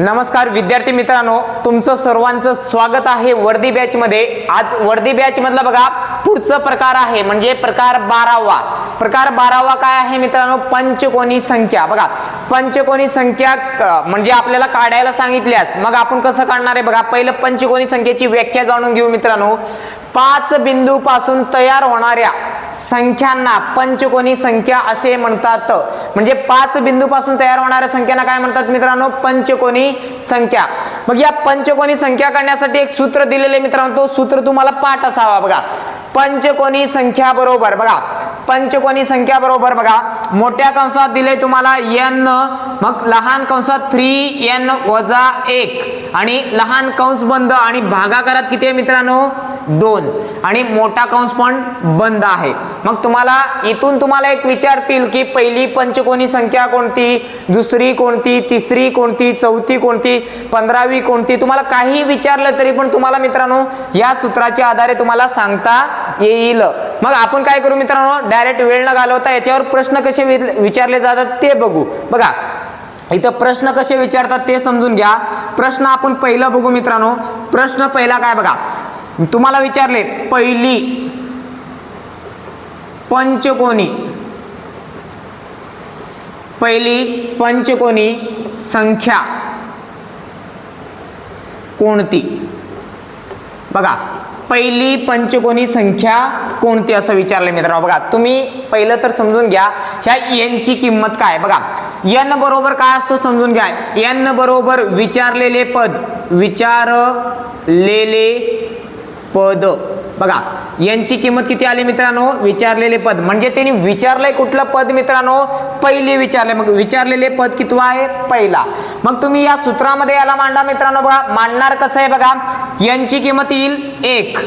नमस्कार विद्यार्थी मित्रांनो. तुमचं सर्वांचं स्वागत आहे वर्दी बॅच मध्ये. आज वर्दी बॅच मधला बघा पुढचं प्रकार आहे. म्हणजे प्रकार बारावा. प्रकार बारावा काय आहे मित्रांनो? पंचकोनी संख्या. बघा पंचकोनी संख्या म्हणजे आपल्याला काढायला सांगितल्यास मग आपण कसं काढणार आहे बघा? पहिलं पंचकोनी संख्येची व्याख्या जाणून घेऊ मित्रांनो. पाच बिंदू पासून तयार होणाऱ्या संख्यांना पंचकोनी संख्या असे म्हणतात. म्हणजे पाच बिंदू पासून तयार होणाऱ्या संख्यांना काय म्हणतात मित्रांनो? पंचकोनी संख्या. मग या पंचकोनी संख्या काढण्यासाठी एक सूत्र दिलेले मित्रांनो. तो सूत्र तुम्हाला पाठ असावा बघा. पंचकोनी संख्या बरोबर. बघा पंचकोनी संख्या बरोबर बघा. मोठ्या कंसात दिले तुम्हाला एन मग लहान कंसात थ्री एन वजा एक. आणि लहान कंस बंद आणि भागाकारात किती आहे मित्रांनो? दोन. आणि मोठा कंस पण बंद आहे. मग तुम्हाला इथून तुम्हाला एक विचारतील की पहिली पंचकोनी संख्या कोणती? दुसरी कोणती? तिसरी कोणती? चौथी कोणती? पंधरावी कोणती? तुम्हाला काही विचारलं तरी पण तुम्हाला मित्रांनो या सूत्राच्या आधारे तुम्हाला सांगता येईल. मग आपण काय करू मित्रांनो? डायरेक्ट वेळ न घालवता याच्यावर प्रश्न कसे विचारले जातात ते बघू. बघा इथं प्रश्न कसे विचारतात ते समजून घ्या. प्रश्न आपण पहिलं बघू मित्रांनो. प्रश्न पहिला काय बघा? तुम्हाला विचारले पहिली पंचकोनी. पहिली पंचकोनी संख्या कोणती? बघा पहिली पंचकोनी संख्या कोणती असं विचारलं मित्रांनो? बघा तुम्ही पहिलं तर समजून घ्या ह्या एनची किंमत काय बघा एन बरोबर काय असतो समजून घ्या. एन बरोबर विचारलेले पद विचारलेले पद. बघा यांची किंमत किती आली मित्रांनो? विचारलेले पद. म्हणजे त्यांनी विचारलंय कुठलं पद मित्रांनो? पहिले विचारले मग विचारलेले पद किती आहे? पहिला. मग तुम्ही या सूत्रामध्ये याला मांडा मित्रांनो बघा. मांडणार कसं आहे बघा? यांची किंमत येईल एक.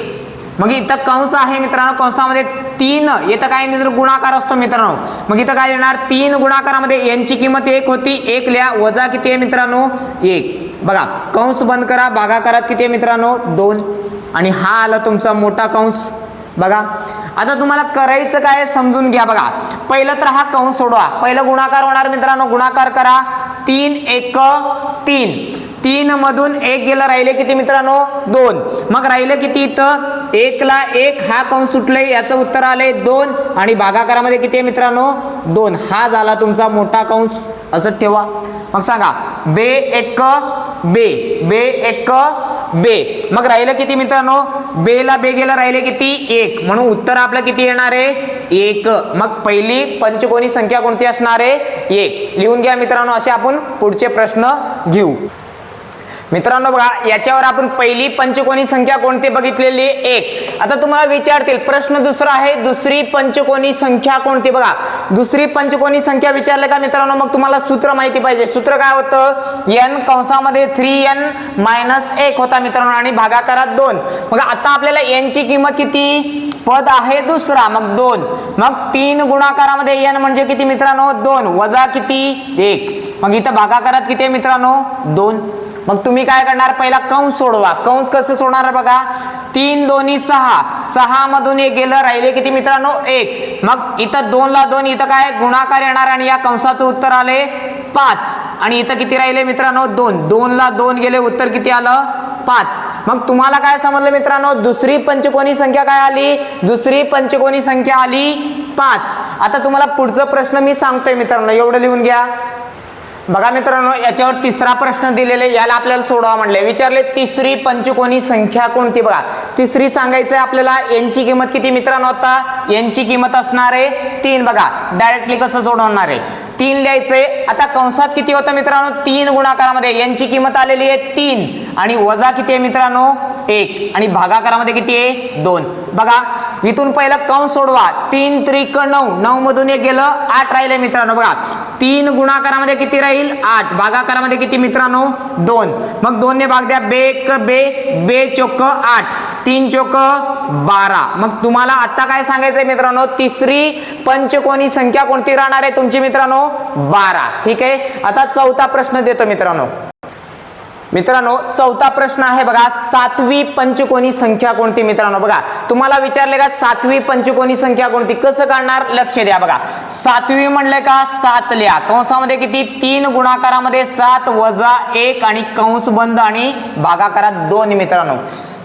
मग इथं कंस आहे मित्रांनो. कंसामध्ये तीन. इथं काय नाही गुणाकार असतो मित्रांनो. मग इथं काय येणार? तीन गुणाकारामध्ये यांची किंमत एक होती. एक लिहा. वजा किती आहे मित्रांनो? एक. बघा कंस बंद करा. भागाकारात किती आहे मित्रांनो? दोन. आणि हा आला तुमचा मोठा कंस. बघा आता तुम्हाला करायचं काय समजून घ्या बघा. पहिलं तर हा कंस सोडवा. पहिलं गुणाकार होणार मित्रांनो गुणाकार करा. तीन एक तीन. तीन मधून एक गेलं राहिले किती मित्रांनो? दोन. मग राहिलं किती इथं? एकला एक. हा कंस सुटले याचं उत्तर आले दोन. आणि भागाकारामध्ये किती आहे मित्रांनो? दोन. हा झाला तुमचा मोठा कंस. असं ठेवा. मग सांगा बे एक बे. बे एक बे. मग राहिलं किती मित्रांनो? बेला बे गेला राहिले किती? एक. म्हणून उत्तर आपलं किती येणार आहे? एक. मग पहिली पंचकोनी संख्या कोणती असणार आहे? एक. लिहून घ्या मित्रांनो असे आपण पुढचे प्रश्न घेऊ. मित्रांनो बघा याच्यावर आपण पहिली पंचकोनी संख्या कोणती बघितलेली? आहे? एक. आता तुम्हाला विचारतील प्रश्न दुसरा आहे दुसरी पंचकोनी संख्या कोणती? बघा दुसरी पंचकोनी संख्या विचारले का मित्रांनो? मग तुम्हाला सूत्र माहिती पाहिजे. सूत्र काय होतं? एन कंसामध्ये थ्री एन मायनस एक होता मित्रांनो आणि भागाकारात दोन. मग आता आपल्याला एनची किंमत किती? पद आहे दुसरा मग दोन. मग तीन गुणाकारामध्ये एन म्हणजे किती मित्रांनो? दोन. वजा किती? एक. मग इथं भागाकारात किती आहे मित्रांनो? दोन. मग तुम्ही काय करणार? पहिला कंस सोडवा. कंस कसं सोडणार बघा? तीन दोन्ही सहा. सहा मधून एक गेलं राहिले किती मित्रांनो? एक. मग इथं दोन ला दोन इथं काय? गुणाकार येणार आणि या कंसाचं उत्तर आले पाच. आणि इथं किती राहिले मित्रांनो? दोन. दोन ला दोन गेले उत्तर किती आलं? पाच. मग तुम्हाला काय समजलं मित्रांनो? दुसरी पंचकोनी संख्या काय आली? दुसरी पंचकोनी संख्या आली पाच. आता तुम्हाला पुढचा प्रश्न मी सांगतोय मित्रांनो. एवढं लिहून घ्या. बघा मित्रांनो याच्यावर तिसरा प्रश्न दिलेले याला आपल्याला सोडवा म्हणले. विचारले तिसरी पंचकोनी संख्या कोणती? बघा तिसरी सांगायचं आपल्याला यांची किंमत किती मित्रांनो आता? यांची किंमत असणार आहे तीन. बघा डायरेक्टली कसं सोडवणार आहे? तीन लिहायचंय. आता कंसात किती होतं मित्रांनो? तीन गुणाकारामध्ये यांची किंमत आलेली आहे तीन. आणि वजा किती आहे मित्रांनो? एक. आणि भागाकारामध्ये किती आहे? दोन. बघा इथून पहिलं कंस सोडवा. तीन त्रिक नऊ. नऊ मधून एक गेलं आठ राहिले मित्रांनो. बघा तीन गुणाकारामध्ये किती राहील? आठ. भागाकारामध्ये किती मित्रांनो? दोन. मग दोन ने भाग द्या. बे क बे बे चोक आठ. तीन चोक बारा. मग तुम्हाला आता काय सांगायचंय मित्रांनो? तिसरी पंचकोनी संख्या कोणती राहणार आहे तुमची मित्रांनो? बारा. ठीक आहे? आता चौथा प्रश्न देतो मित्रांनो. मित्रांनो चौथा प्रश्न आहे बघा सातवी पंचकोनी संख्या कोणती मित्रांनो? बघा तुम्हाला विचारले का सातवी पंचकोनी संख्या कोणती? कसं काढणार? लक्ष द्या बघा. सातवी म्हणले का सात लिहा. कंसामध्ये किती? तीन गुणाकारामध्ये सात वजा एक आणि कंस बंद आणि भागाकारात दोन मित्रांनो.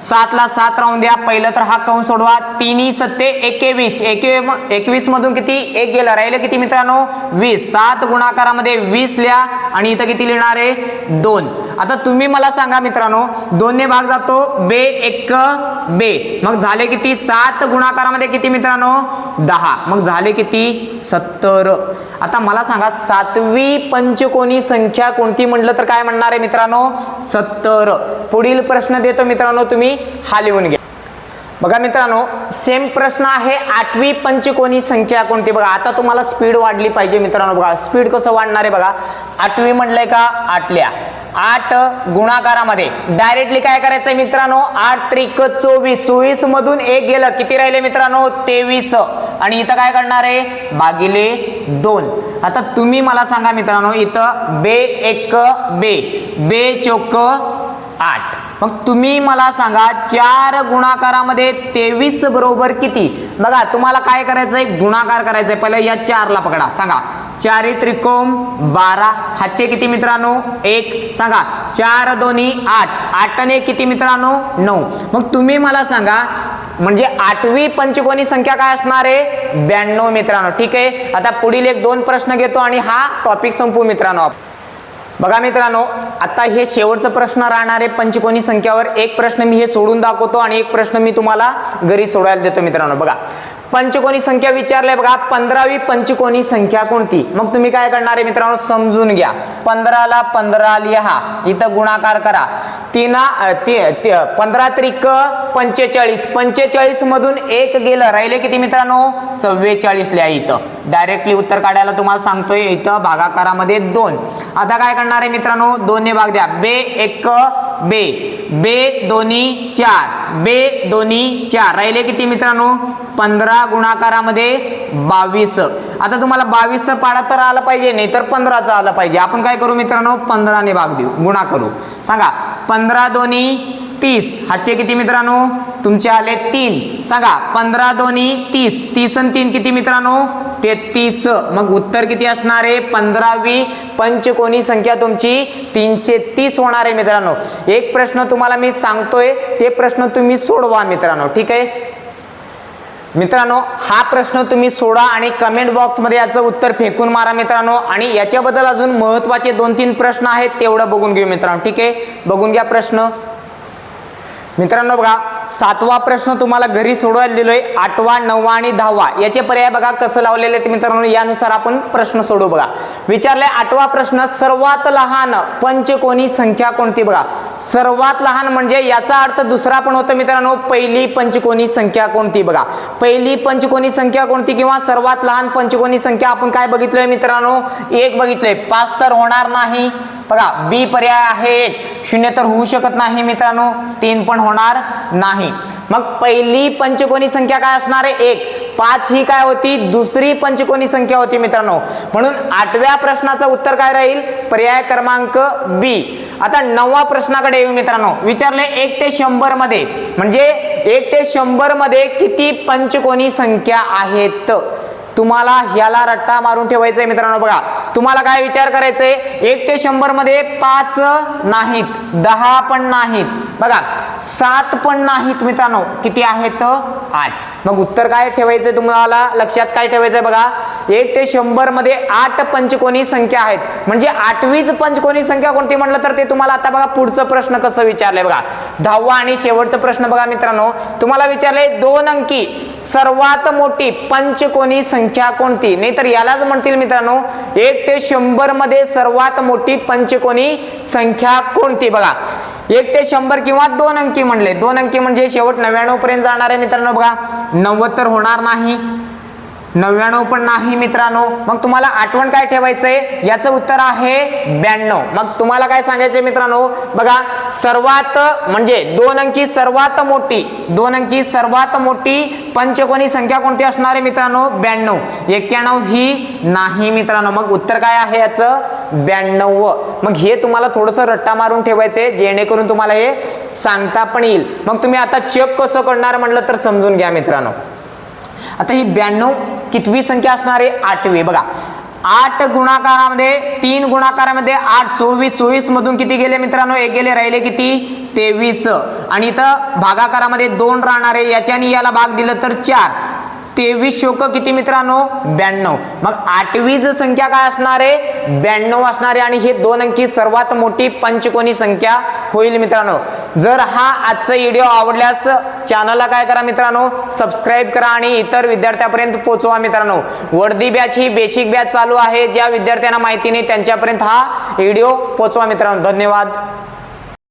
सातला सात राहून द्या. पहिलं तर हा कौन सोडवा. तिन्ही सत्ते एकेवीस. एके एकवीस मधून किती? एक गेलं. राहिलं किती मित्रांनो? वीस. सात गुणाकारामध्ये वीस लिहा आणि इथं किती लिहिणार आहे? दोन. आता तुम्ही मला सांगा मित्रांनो दोनने भाग जातो. बे एक बे. मग झाले किती? सात गुणाकारामध्ये किती मित्रांनो? दहा. मग झाले किती? सत्तर. आता मला सांगा सातवी पंचकोनी संख्या कोणती म्हटलं तर काय म्हणणार आहे मित्रांनो? सत्तर. पुढील प्रश्न देतो मित्रांनो तुम्ही. हा लिहून घ्या बघा मित्रांनो सेम प्रश्न आहे आठवी पंचकोनी संख्या कोणती? बघा आता तुम्हाला स्पीड वाढली पाहिजे मित्रांनो बघा. स्पीड कसं वाढणार आहे बघा? आठवी म्हटलंय का? आठल्या. आठ गुणाकारामध्ये. डायरेक्टली काय करायचंय मित्रांनो? आठ त्रिक चोवीस. चोवीस मधून एक गेलं. किती राहिले मित्रांनो? तेवीस. आणि इथं काय करणार आहे? भागिले दोन. आता तुम्ही मला सांगा मित्रांनो इथं बे एक बे. बे चोक आठ. मग तुम्ही मला सांगा चार गुणाकारामध्ये तेवीस बरोबर किती? बघा तुम्हाला काय करायचंय? गुणाकार करायचंय. पहिले या चारला पकडा. सांगा. चारी त्रिकोम बारा. हातचे किती मित्रांनो? एक. सांगा. चार दोन्ही आठ. आठने किती मित्रांनो? नऊ. मग तुम्ही मला सांगा म्हणजे आठवी पंचकोनी संख्या काय असणार आहे? ब्याण्णव मित्रांनो. ठीक आहे? आता पुढील एक दोन प्रश्न घेतो आणि हा टॉपिक संपू मित्रांनो आपण. बघा मित्रांनो आता हे शेवटचं प्रश्न राहणार आहे. पंचकोनी संख्यावर एक प्रश्न मी हे सोडून दाखवतो आणि एक प्रश्न मी तुम्हाला घरी सोडायला देतो मित्रांनो. बघा पंचकोनी संख्या विचारले बघा पंधरावी पंचकोनी संख्या कोणती? मग तुम्ही काय करणार आहे मित्रांनो? समजून घ्या. पंधराला पंधरा लिहा. इथं गुणाकार करा. तिना पंधरा त्रिक पंचेचाळीस. पंचेचाळीस मधून एक गेलं. राहिले किती मित्रांनो? चव्वेचाळीस लिहा इथं. डायरेक्टली उत्तर काढायला तुम्हाला सांगतोय इथं भागाकारामध्ये दोन. आता काय करणार आहे मित्रांनो? दोन्ही भाग द्या. बे एक बे. बे दोन्ही चार. बे दोन्ही चार. राहिले किती मित्रांनो? पंधरा गुणाकारामध्ये बावीस. आता तुम्हाला बावीस पाडा तर आला पाहिजे नाही तर पंधराचा आला पाहिजे. आपण काय करू मित्रांनो? पंधराने भाग देऊ. गुणा करू. सांगा पंधरा दोन्ही तीस. हातचे किती मित्रांनो? तुमचे आले तीन. सांगा पंधरा दोन्ही तीस. तीस आणि तीन किती मित्रांनो? तेहतीस. मग उत्तर किती असणार आहे? पंधरावी पंचकोनी संख्या तुमची तीनशे तीस होणार आहे मित्रांनो. एक प्रश्न तुम्हाला मी सांगतोय ते प्रश्न तुम्ही सोडवा मित्रांनो. ठीक आहे? मित्रांनो हा प्रश्न तुम्ही सोडा आणि कमेंट बॉक्समध्ये याचं उत्तर फेकून मारा मित्रांनो. आणि याच्याबद्दल अजून महत्त्वाचे दोन तीन प्रश्न आहेत तेवढं बघून घेऊ मित्रांनो. ठीक आहे? बघून घ्या प्रश्न. मित्रांनो बघा सातवा प्रश्न तुम्हाला घरी सोडवायला दिलोय. आठवा नववा आणि दहावा. याचे पर्याय बघा कसं लावलेले आहेत मित्रांनो यानुसार आपण प्रश्न सोडू बघा. विचारले आठवा प्रश्न सर्वात लहान पंचकोनी संख्या कोणती बघा? सर्वात लहान म्हणजे याचा अर्थ दुसरा पण होतो मित्रांनो पहिली पंचकोनी संख्या कोणती बघा? पहिली पंचकोनी संख्या कोणती किंवा सर्वात लहान पंचकोनी संख्या आपण काय बघितलोय मित्रांनो? एक बघितलोय पाच तर होणार नाही. बघा बी पर्याय आहे एक शून्य तर होऊ शकत नाही मित्रांनो तीन पण होणार नाही. मग पहिली पंचकोनी संख्या काय असणार आहे? एक. पाच ही काय होती? दुसरी पंचकोनी संख्या होती मित्रांनो. म्हणून आठव्या प्रश्नाचं उत्तर काय राहील? पर्याय क्रमांक बी आता नववा प्रश्नाकडे येऊ मित्रांनो. विचारले एक ते शंभरमध्ये. म्हणजे एक ते शंभरमध्ये किती पंचकोनी संख्या आहेत? तुम्हाला ह्याला रट्टा मारून ठेवायचंय मित्रांनो बघा. तुम्हाला काय विचार करायचंय? एक ते शंभरमध्ये पाच नाहीत दहा पण नाहीत. बघा सात पण नाहीत मित्रांनो. किती आहेत? आठ. मग उत्तर काय ठेवायचं तुम्हाला? लक्षात काय ठेवायचंय बघा. एक ते शंभरमध्ये आठ पंचकोनी संख्या आहेत. म्हणजे आठवीच पंचकोनी संख्या कोणती म्हटलं तर ते तुम्हाला आता बघा पुढचं प्रश्न कसं विचारलंय बघा. दहावा आणि शेवटचा प्रश्न बघा मित्रांनो. तुम्हाला विचारलंय दोन अंकी. सर्वात मोठी पंचकोनी संख्या कोणती? नाही तर यालाच म्हणतील मित्रांनो एक ते शंभरमध्ये सर्वात मोठी पंचकोनी संख्या कोणती बघा. एक ते शंभर किंवा दोन अंकी म्हणले. दोन अंकी म्हणजे शेवट नव्याण्णव पर्यंत जाणार आहे मित्रांनो बघा. नव्वद तर होणार नाही. नव्याण्णव पण नाही मित्रांनो. मग तुम्हाला आठवण काय ठेवायचंय? याचं उत्तर आहे ब्याण्णव. मग तुम्हाला काय सांगायचंय मित्रांनो? बघा सर्वात म्हणजे दोन अंकी सर्वात मोठी दोन अंकी सर्वात मोठी पंचकोनी संख्या कोणती असणार आहे मित्रांनो? ब्याण्णव. एक्क्याण्णव ही नाही मित्रांनो. मग उत्तर काय आहे याचं? ब्याण्णव. मग हे तुम्हाला थोडंसं रट्टा मारून ठेवायचे जेणेकरून तुम्हाला हे सांगता पण येईल. मग तुम्ही आता चेक कसं करणार म्हटलं तर समजून घ्या मित्रांनो. आता ही ब्याण्णव कितवी संख्या असणार आहे? आठवी. बघा आठ गुणाकारामध्ये तीन गुणाकारामध्ये आठ चोवीस चोवीस मधून किती गेले मित्रांनो? एक गेले राहिले किती? तेवीस. आणि इथं भागाकारामध्ये दोन राहणार आहे याच्याने याला भाग दिलं तर चार. तेवीस शोक किती मित्रांनो? ब्याण्णव. मग आठवी जी संख्या काय असणार आहे? ब्याण्णव असणार आहे आणि हे दोन अंकी सर्वात मोठी पंचकोनी संख्या होईल मित्रांनो. जर हा आजचा व्हिडिओ आवडल्यास चॅनलला काय करा मित्रांनो? सबस्क्राईब करा आणि इतर विद्यार्थ्यापर्यंत पोहोचवा मित्रांनो. वर्दी बॅच ही बेसिक बॅच चालू आहे. ज्या विद्यार्थ्यांना माहिती नाही त्यांच्यापर्यंत हा व्हिडिओ पोहोचवा मित्रांनो. धन्यवाद.